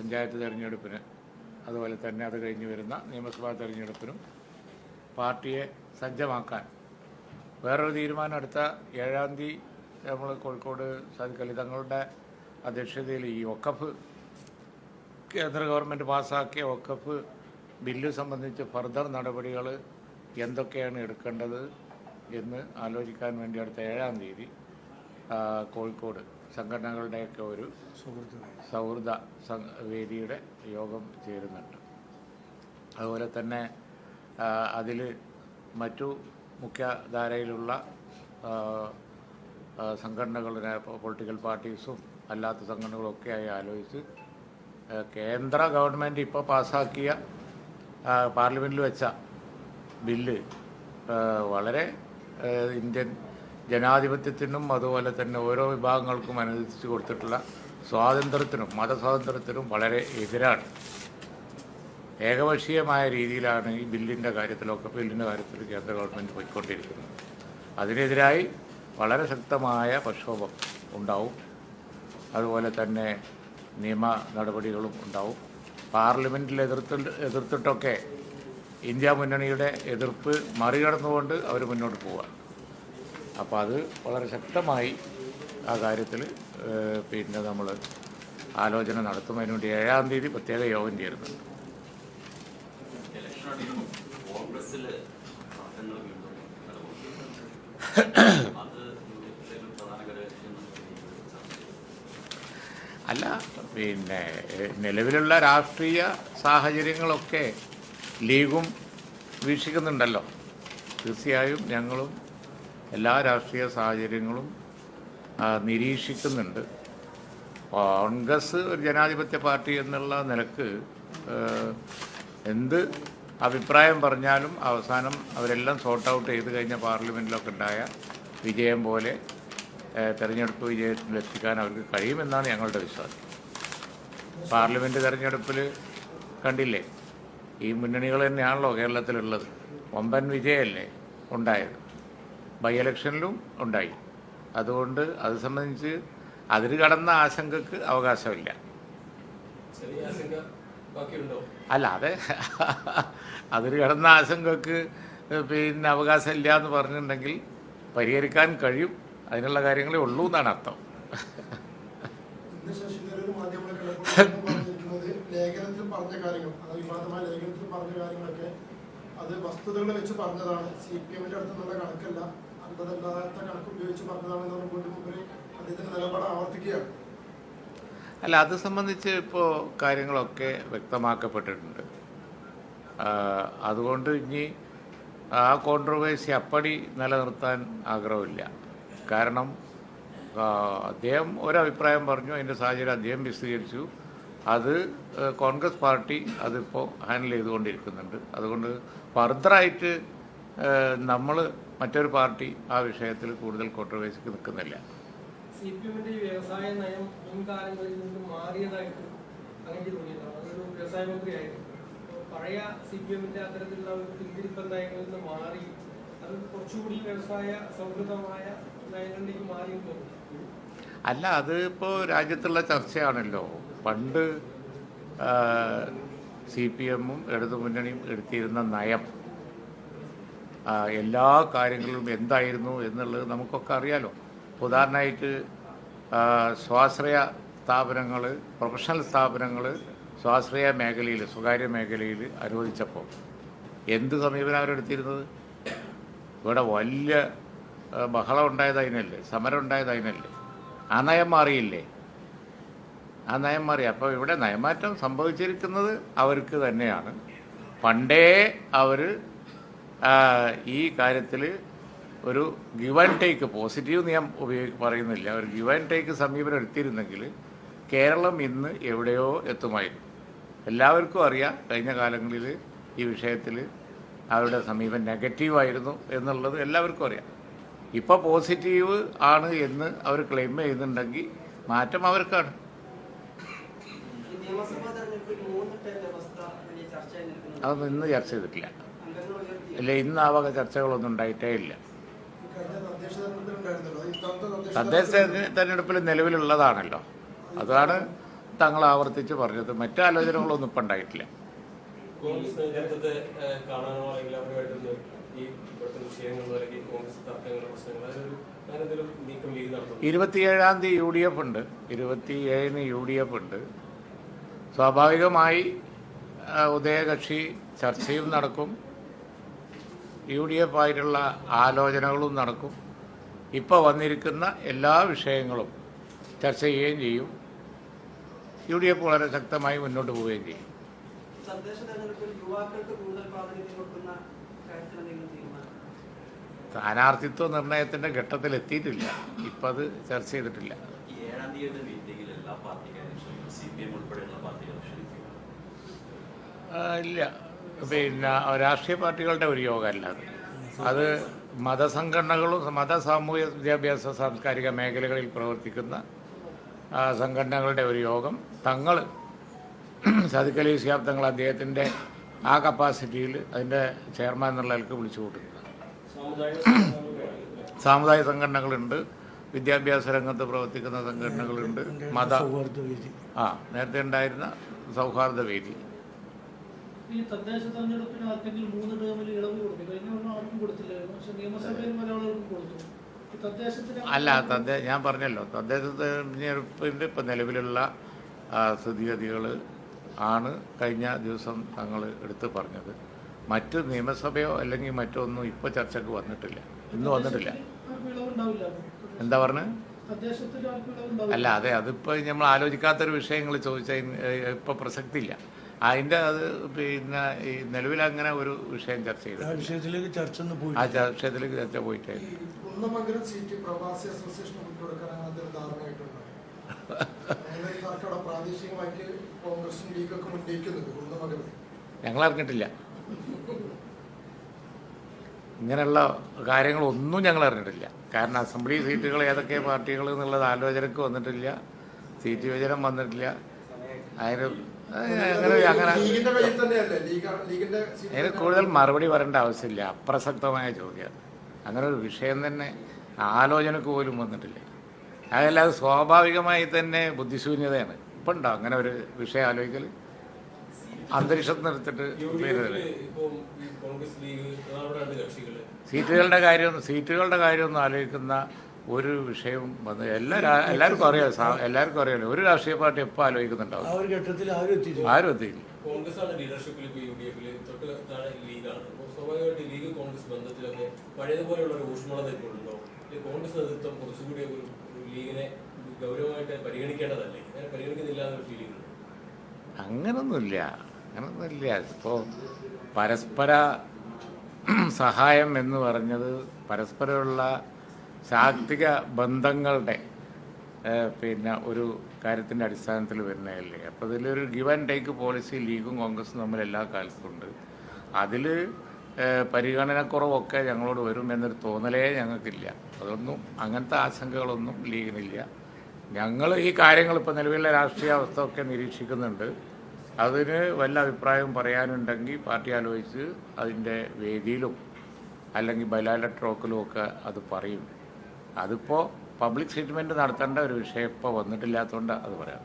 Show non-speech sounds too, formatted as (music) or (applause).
പഞ്ചായത്ത് തെരഞ്ഞെടുപ്പിന് അതുപോലെ തന്നെ അത് കഴിഞ്ഞ് വരുന്ന നിയമസഭാ തെരഞ്ഞെടുപ്പിനും പാർട്ടിയെ സജ്ജമാക്കാൻ വേറൊരു തീരുമാനം അടുത്ത ഏഴാം തീയതി നമ്മൾ കോഴിക്കോട് സാധിക്കലി തങ്ങളുടെ അധ്യക്ഷതയിൽ ഈ ഒക്കഫ് കേന്ദ്ര ഗവൺമെന്റ് പാസ്സാക്കിയ ഒക്കഫ് ബില്ല് സംബന്ധിച്ച് ഫർദർ നടപടികൾ എന്തൊക്കെയാണ് എടുക്കേണ്ടത് എന്ന് ആലോചിക്കാൻ വേണ്ടി അടുത്ത ഏഴാം തീയതി കോഴിക്കോട് സംഘടനകളുടെയൊക്കെ ഒരു സൗഹൃദ വേദിയുടെ യോഗം ചേരുന്നുണ്ട്. അതുപോലെ തന്നെ അതിൽ മറ്റു മുഖ്യധാരയിലുള്ള സംഘടനകളുടെ പൊളിറ്റിക്കൽ പാർട്ടീസും അല്ലാത്ത സംഘടനകളൊക്കെയായി ആലോചിച്ച് ആ, കേന്ദ്ര ഗവൺമെന്റ് ഇപ്പോൾ പാസ്സാക്കിയ പാർലമെന്റിൽ വെച്ച ബില്ല് വളരെ ഇന്ത്യൻ ജനാധിപത്യത്തിനും അതുപോലെ തന്നെ ഓരോ വിഭാഗങ്ങൾക്കും അനുവദിച്ചു കൊടുത്തിട്ടുള്ള സ്വാതന്ത്ര്യത്തിനും മതസ്വാതന്ത്ര്യത്തിനും വളരെ എതിരാണ്. ഏകപക്ഷീയമായ രീതിയിലാണ് ഈ ബില്ലിന്റെ കാര്യത്തിലൊക്കെ ബില്ലിന്റെ കാര്യത്തിൽ കേന്ദ്ര ഗവൺമെന്റ് പോയിക്കൊണ്ടിരിക്കുന്നത്. അതിനെതിരായി വളരെ ശക്തമായ പ്രക്ഷോഭം ഉണ്ടാവും. അതുപോലെ തന്നെ നിയമ നടപടികളും ഉണ്ടാവും. പാർലമെന്റിൽ എതിർത്ത് എതിർത്തിട്ടൊക്കെ ഇന്ത്യ മുന്നണിയുടെ എതിർപ്പ് മറികടന്നുകൊണ്ട് അവർ മുന്നോട്ട് പോവുകയാണ് അപ്പോൾ അത് വളരെ ശക്തമായി ആ കാര്യത്തിൽ പിന്നെ നമ്മൾ ആലോചന നടത്തും അതിനുവേണ്ടി ഏഴാം തീയതി പ്രത്യേക യോഗം ചേരുന്നുണ്ട്. അല്ല പിന്നെ നിലവിലുള്ള രാഷ്ട്രീയ സാഹചര്യങ്ങളൊക്കെ ലീഗും വീക്ഷിക്കുന്നുണ്ടല്ലോ തീർച്ചയായും ഞങ്ങളും എല്ലാ രാഷ്ട്രീയ സാഹചര്യങ്ങളും നിരീക്ഷിക്കുന്നുണ്ട്. കോൺഗ്രസ് ഒരു ജനാധിപത്യ പാർട്ടി എന്നുള്ള നിലയ്ക്ക് എന്ത് അഭിപ്രായം പറഞ്ഞാലും അവസാനം അവരെല്ലാം സോർട്ട് ഔട്ട് ചെയ്ത് കഴിഞ്ഞ പാർലമെന്റിലൊക്കെ ഉണ്ടായ വിജയം പോലെ തെരഞ്ഞെടുപ്പ് വിജയത്തിലെത്തിക്കാൻ അവർക്ക് കഴിയുമെന്നാണ് ഞങ്ങളുടെ വിശ്വാസം. പാർലമെന്റ് തെരഞ്ഞെടുപ്പിൽ കണ്ടില്ലേ ഈ മുന്നണികൾ തന്നെയാണല്ലോ കേരളത്തിലുള്ളത്. വമ്പൻ വിജയമല്ലേ ഉണ്ടായത്. ബൈ ഇലക്ഷനിലും ഉണ്ടായി. അതുകൊണ്ട് അത് സംബന്ധിച്ച് അതിര് കടന്ന ആശങ്കക്ക് അവകാശമില്ല. അല്ല അതെ. അതിര് കടന്ന ആശങ്കക്ക് പിന്നെ അവകാശമില്ല എന്ന് പറഞ്ഞിട്ടുണ്ടെങ്കിൽ പരിഹരിക്കാൻ കഴിയും. അതിനുള്ള കാര്യങ്ങളേ ഉള്ളൂ എന്നാണ് അർത്ഥം. (laughs) ലേഖനത്തിൽ പറഞ്ഞ കാര്യങ്ങൾ വിവാദമായ ലേഖനത്തിൽ പറഞ്ഞ കാര്യങ്ങളൊക്കെ അത് വസ്തുതകൾ വെച്ച് പറഞ്ഞതാണ്. സി പി എമ്മിന്റെ അടുത്ത് നിന്നുള്ള കണക്കല്ല. ഉപയോഗിച്ച് നിലപാട് അല്ല അത് സംബന്ധിച്ച് ഇപ്പോൾ കാര്യങ്ങളൊക്കെ വ്യക്തമാക്കപ്പെട്ടിട്ടുണ്ട്. അതുകൊണ്ട് ഇനി ആ കോൺട്രവേഴ്സി അപ്പടി നിലനിർത്താൻ ആഗ്രഹമില്ല. കാരണം അദ്ദേഹം ഒരഭിപ്രായം പറഞ്ഞു അതിന്റെ സാഹചര്യം അദ്ദേഹം വിശദീകരിച്ചു. അത് കോൺഗ്രസ് പാർട്ടി അതിപ്പോൾ ഹാൻഡിൽ ചെയ്തുകൊണ്ടിരിക്കുന്നുണ്ട്. അതുകൊണ്ട് ഫർദറായിട്ട് നമ്മൾ മറ്റൊരു പാർട്ടി ആ വിഷയത്തിൽ കൂടുതൽ കോൺട്രവേഴ്സിക്ക് നിൽക്കുന്നില്ല. സി പി എമ്മിന്റെ ഈ വ്യവസായ നയം മുൻകാലങ്ങളിൽ നിന്ന് മാറിയതായിട്ട് അങ്ങനെ തോന്നിയിട്ടുണ്ട് അതൊരു വ്യവസായ മന്ത്രിയായിരുന്നു. അപ്പോൾ പഴയ സി പി എമ്മിന്റെ അത്തരത്തിലുള്ള ഒരു പിന്തിരിപ്പൻ നയങ്ങളിൽ നിന്ന് മാറി അത് കുറച്ചുകൂടി വ്യവസായ സൗഹൃദമായ നയങ്ങളിലേക്ക് മാറി എന്ന് തോന്നുന്നു. അല്ല അത് ഇപ്പോൾ രാജ്യത്തുള്ള ചർച്ചയാണല്ലോ. പണ്ട് സി പി എമ്മും ഇടതുമുന്നണിയും എടുത്തിരുന്ന നയം എല്ലാ കാര്യങ്ങളും എന്തായിരുന്നു എന്നുള്ളത് നമുക്കൊക്കെ അറിയാലോ. ഉദാഹരണമായിട്ട് സ്വാശ്രയ സ്ഥാപനങ്ങൾ പ്രൊഫഷണൽ സ്ഥാപനങ്ങൾ സ്വാശ്രയ മേഖലയിൽ സ്വകാര്യ മേഖലയിൽ അനുവദിച്ചപ്പോൾ എന്ത് സമീപനം അവരെടുത്തിരുന്നത്? ഇവിടെ വലിയ ബഹളം ഉണ്ടായത് അതിനല്ലേ സമരം ഉണ്ടായത് അതിനല്ലേ ആ നയം മാറിയില്ലേ? ആ നയം മാറി. അപ്പോൾ ഇവിടെ നയമാറ്റം സംഭവിച്ചിരിക്കുന്നത് അവർക്ക് തന്നെയാണ്. പണ്ടേ അവർ ഈ കാര്യത്തിൽ ഒരു ഗിവ് ആൻഡ് ടേക്ക് പോസിറ്റീവ് ഞാൻ ഉപയോഗി പറയുന്നില്ല. ഒരു ഗിവ് ആൻഡ് ടേക്ക് സമീപനം എടുത്തിരുന്നെങ്കിൽ കേരളം ഇന്ന് എവിടെയോ എത്തുമായിരുന്നു. എല്ലാവർക്കും അറിയാം കഴിഞ്ഞ കാലങ്ങളിൽ ഈ വിഷയത്തിൽ അവരുടെ സമീപം നെഗറ്റീവായിരുന്നു എന്നുള്ളത് എല്ലാവർക്കും അറിയാം. ഇപ്പോൾ പോസിറ്റീവ് ആണ് എന്ന് അവർ ക്ലെയിം ചെയ്യുന്നുണ്ടെങ്കിൽ മാറ്റം അവർക്കാണ്. അതൊന്നും ഇന്ന് ചർച്ച ചെയ്തിട്ടില്ല. ഇല്ല ഇന്ന് ആ വക ചർച്ചകളൊന്നും ഉണ്ടായിട്ടേ ഇല്ല. തദ്ദേശ തെരഞ്ഞെടുപ്പിൽ നിലവിലുള്ളതാണല്ലോ. അതാണ് തങ്ങൾ ആവർത്തിച്ച് പറഞ്ഞത്. മറ്റു ആലോചനകളൊന്നും ഇപ്പം ഉണ്ടായിട്ടില്ല. കോൺഗ്രസ് നേതൃത്വത്തെ ഏഹ്, കാണാനോ അല്ലെങ്കിൽ അവരുമായിട്ടൊന്ന് ഈ ഇവിടുത്തെ വിഷയങ്ങളോ അല്ലെങ്കിൽ കോൺഗ്രസ് ഇരുപത്തിയേഴാം തീയതി യു ഡി എഫ് ഉണ്ട്. ഇരുപത്തിയേഴിന് യു ഡി എഫ് ഉണ്ട്. സ്വാഭാവികമായി ഉദയകക്ഷി ചർച്ചയും നടക്കും. യു ഡി എഫ് ആയിട്ടുള്ള ആലോചനകളും നടക്കും. ഇപ്പോൾ വന്നിരിക്കുന്ന എല്ലാ വിഷയങ്ങളും ചർച്ച ചെയ്യുകയും ചെയ്യും. യു ഡി എഫ് വളരെ ശക്തമായി മുന്നോട്ട് പോവുകയും ചെയ്യും. സ്ഥാനാർത്ഥിത്വ നിർണയത്തിന്റെ ഘട്ടത്തിൽ എത്തിയിട്ടില്ല. ഇപ്പം അത് ചർച്ച ചെയ്തിട്ടില്ല. ഇല്ല. പിന്നെ രാഷ്ട്രീയ പാർട്ടികളുടെ ഒരു യോഗമല്ല അത്. അത് മതസംഘടനകളും മത സാമൂഹ്യ വിദ്യാഭ്യാസ സാംസ്കാരിക മേഖലകളിൽ പ്രവർത്തിക്കുന്ന സംഘടനകളുടെ ഒരു യോഗം. തങ്ങൾ സദിഖലി ശിഹാബ് തങ്ങൾ അദ്ദേഹത്തിന്റെ ആ കപ്പാസിറ്റിയിൽ അതിന്റെ ചെയർമാൻ എന്നുള്ള നിലയ്ക്ക് വിളിച്ചു കൂട്ടുന്നത്. സാമുദായിക സംഘടനകളുണ്ട്. വിദ്യാഭ്യാസ രംഗത്ത് പ്രവർത്തിക്കുന്ന സംഘടനകളുണ്ട്. മത ആ നേരത്തെ ഉണ്ടായിരുന്ന സൗഹാർദ്ദ വേദി. ഈ തദ്ദേശ തെരഞ്ഞെടുപ്പിന് ആർക്കെങ്കിലും മൂന്ന് ടേമിൽ ഇളവ് കൊടുക്കും കഴിഞ്ഞ ഒന്നും ആർക്കും കൊടുത്തില്ലായിരുന്നു. പക്ഷെ നിയമസഭയിൽ പല ആളുകൾക്കും കൊടുത്തു അല്ല തദ്ദേശ ഞാൻ പറഞ്ഞല്ലോ. തദ്ദേശ തെരഞ്ഞെടുപ്പിന്റെ ഇപ്പം നിലവിലുള്ള സ്ഥിതിഗതികൾ ആണ് കഴിഞ്ഞ ദിവസം തങ്ങൾ എടുത്തു പറഞ്ഞത്. മറ്റ് നിയമസഭയോ അല്ലെങ്കിൽ മറ്റോ ഒന്നും ഇപ്പോൾ ചർച്ചക്ക് വന്നിട്ടില്ല. ഇന്ന് വന്നിട്ടില്ല. എന്താ പറഞ്ഞത് അല്ല അതെ അതിപ്പോൾ നമ്മൾ ആലോചിക്കാത്തൊരു വിഷയങ്ങൾ ചോദിച്ചാൽ ഇപ്പോൾ പ്രസക്തിയില്ല. അതിന്റെ അത് പിന്നെ ഈ നിലവിൽ അങ്ങനെ ഒരു വിഷയം ചർച്ച ആ ചെയ്തു വിഷയത്തിലേക്ക് ചർച്ച ഒന്നും പോയി ആ വിഷയത്തിലേക്ക് ചർച്ച പോയിട്ടേ ഞങ്ങൾ അറിഞ്ഞിട്ടില്ല. ഇങ്ങനെയുള്ള കാര്യങ്ങളൊന്നും ഞങ്ങൾ അറിഞ്ഞിട്ടില്ല. കാരണം അസംബ്ലി സീറ്റുകൾ ഏതൊക്കെ പാർട്ടികൾ എന്നുള്ളത് ആലോചനക്ക് വന്നിട്ടില്ല. സീറ്റ് വിഭജനം വന്നിട്ടില്ല. അതിന് അങ്ങനെ അങ്ങനെ. ലീഗിന്റെ കയ്യിൽ ലീഗിന്റെ സീറ്റ് അതിന് കൂടുതൽ മറുപടി പറയേണ്ട ആവശ്യമില്ല. അപ്രസക്തമായ ചോദ്യം. അങ്ങനെ ഒരു വിഷയം തന്നെ ആലോചനക്ക് പോലും വന്നിട്ടില്ല. അതല്ലാതെ സ്വാഭാവികമായി തന്നെ ബുദ്ധിശൂന്യതയാണ്. ഇപ്പം ഉണ്ടോ അങ്ങനെ ഒരു വിഷയം ആലോചിക്കൽ അന്തരീക്ഷത്തിൽ നിർത്തിട്ട് സീറ്റുകളുടെ കാര്യം സീറ്റുകളുടെ കാര്യമൊന്നും ആലോചിക്കുന്ന ഒരു വിഷയം വന്ന് എല്ലാ എല്ലാവർക്കും അറിയാം എല്ലാവർക്കും അറിയാലോ. ഒരു രാഷ്ട്രീയ പാർട്ടി എപ്പോൾ ആ ആലോചിക്കുന്നുണ്ടാവും ഒരു ഘട്ടത്തിൽ ആരും എത്തി ആരും എത്തിയില്ല കോൺഗ്രസ് ആണ് ലീഡർഷിപ്പിൽ ഇപ്പോൾ യു ഡി എഫിൽ തൊട്ട് താഴെ ലീഗാണ്. അപ്പോൾ സ്വാഭാവികമായിട്ട് ലീഗ് കോൺഗ്രസ് ബന്ധത്തിലൊക്കെ പഴയതുപോലെയുള്ള ഒരു ഊഷ്മളത കോൺഗ്രസ് നേതൃത്വം കുറച്ചുകൂടി ഒരു ലീഗിനെ ഗൗരവമായിട്ട് പരിഗണിക്കേണ്ടതല്ലേ? അങ്ങനെ പരിഗണിക്കുന്നില്ല എന്നൊരു ഫീലിംഗ് ഉണ്ട്? അങ്ങനൊന്നുമില്ല. അങ്ങനൊന്നുമില്ല. ഇപ്പോ പരസ്പര സഹായം എന്ന് പറഞ്ഞത് പരസ്പരമുള്ള ശാക്തിക ബന്ധങ്ങളുടെ പിന്നെ ഒരു കാര്യത്തിന്റെ അടിസ്ഥാനത്തിൽ വരുന്നതല്ലേ? അപ്പോൾ ഇതിലൊരു ഗിവ് ആൻഡ് ടേക്ക് പോളിസി ലീഗും കോൺഗ്രസും തമ്മിൽ എല്ലാ കാലത്തും ഉണ്ട്. അതിൽ പരിഗണനക്കുറവൊക്കെ ഞങ്ങളോട് വരും എന്നൊരു തോന്നലേ ഞങ്ങൾക്കില്ല. അതൊന്നും അങ്ങനത്തെ ആശങ്കകളൊന്നും ലീഗിനില്ല. ഞങ്ങൾ ഈ കാര്യങ്ങൾ ഇപ്പോൾ നിലവിലെ രാഷ്ട്രീയ അവസ്ഥ ഒക്കെ നിരീക്ഷിക്കുന്നുണ്ട്. അതിന് വല്ല അഭിപ്രായവും പറയാനുണ്ടെങ്കിൽ പാർട്ടി ആലോചിച്ച് അതിന്റെ വേദിയിലും അല്ലെങ്കിൽ ബലാല ട്രോക്കിലും ഒക്കെ അത് പറയും. അതിപ്പോൾ പബ്ലിക് സ്റ്റേറ്റ്മെന്റ് നടത്തേണ്ട ഒരു വിഷയം ഇപ്പോൾ വന്നിട്ടില്ലാത്തതുകൊണ്ട് അത് പറയാം.